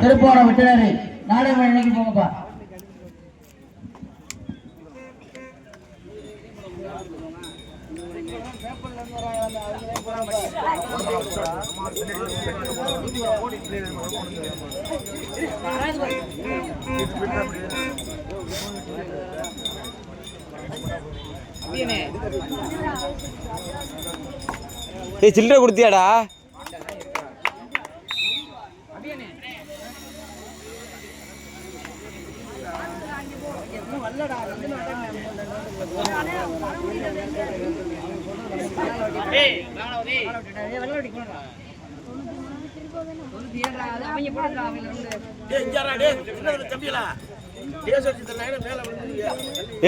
திருப்போணம் veterinary நாடக மணிக்கு போங்கப்பா. ஏய் சில்லறை கொடுத்தியாடா?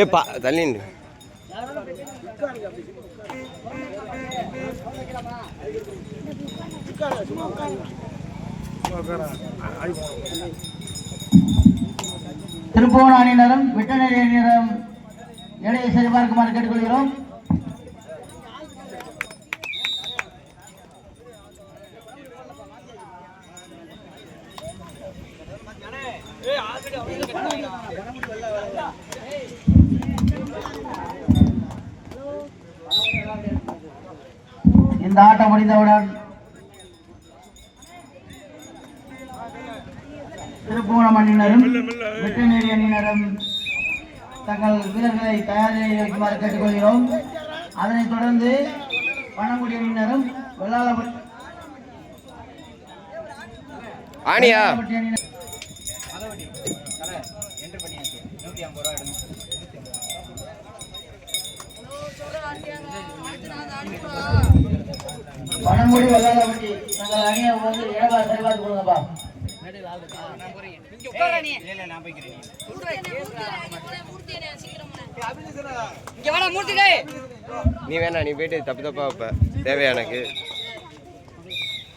ஏ பா தள்ளி நில்லு. திருப்போண அணியினரும் வெட்டினரி அணியினரும் எடையை சரிபார்க்குமாறு கேட்டுக்கொள்கிறோம். இந்த ஆட்டம் முடிந்தவுடன் திருப்புவனம் அணியினரும் வெற்றிநேரி அணியினரும் தங்கள் வீரர்களை தயார் வைக்குமாறு கேட்டுக்கொள்கிறோம். அதனைத் தொடர்ந்து பணங்குடி அணியினரும் வெள்ளாளப்பட்டி பணங்குடி வெள்ளாளப்பட்டி தங்கள் அணியை வந்து ஏழா சரிபார்த்து கொடுங்கப்பா நீ வேணா நீ போயிட்டு தப்பு தப்பா வைப்ப. தேவையா எனக்கு?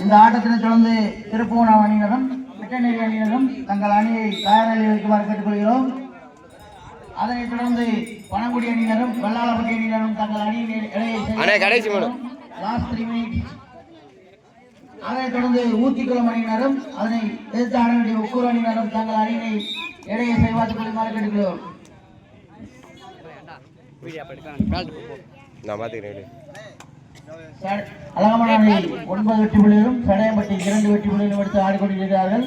இந்த ஆட்டத்தினை தொடர்ந்து திருப்புவனம் அணியினரும் வெட்டநேரி அணியினரும் தங்கள் அணியை தயார் நிலையில் வைக்குமாறு கேட்டுக்கொள்கிறோம். அதனைத் தொடர்ந்து பனங்குடி அணியினரும் வெள்ளாளப்பட்டி அணியினரும் தங்கள் அணியின் கடைசி. லாஸ்ட் த்ரீ மினிட்ஸ் அதனைத் தொடர்ந்து ஊத்திக்குளம் அணியினரும் அதனை எதிர்த்து ஆட வேண்டிய உக்கூர் அணியினரும் தங்கள் அணியினை இடையை செய்வாத்துக் கொள்ளுமாறு கேட்டுக்கிறோம் நான் பார்த்துக்கிறேன் விடு. சட- அழகமான அணி ஒன்பது வெற்றி புள்ளிகளும் சடையம்பட்டி இரண்டு வெற்றி புள்ளிகளும் எடுத்து ஆடிக்கொண்டிருக்கிறார்கள்.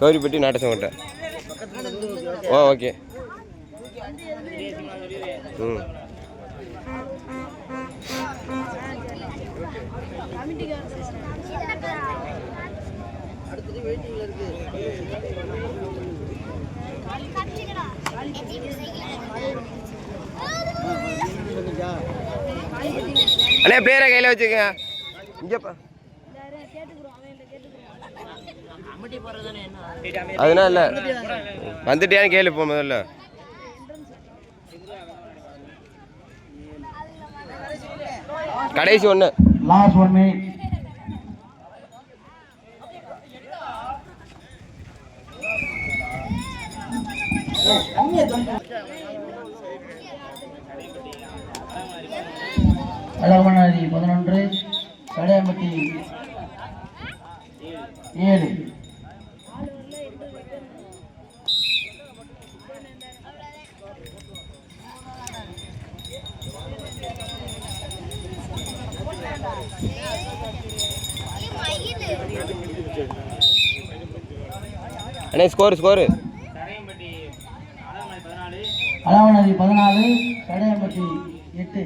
Gowripatti Nattasankottai oh okay. ம். அண்ணே பேரை கையில் வச்சுக்கங்க. இங்கேப்பா அதனால இல்லை. வந்துட்டியான்னு கேளு இப்போ முதல்ல. கடைசி ஒன்று லாஸ்ட் அழகமனாதி பதினொன்று. கடையம்பட்டி ஏழு. அண்ணே ஸ்கோர் ஸ்கோரு அளவநதி பதினாலு கடையம்பட்டி எட்டு.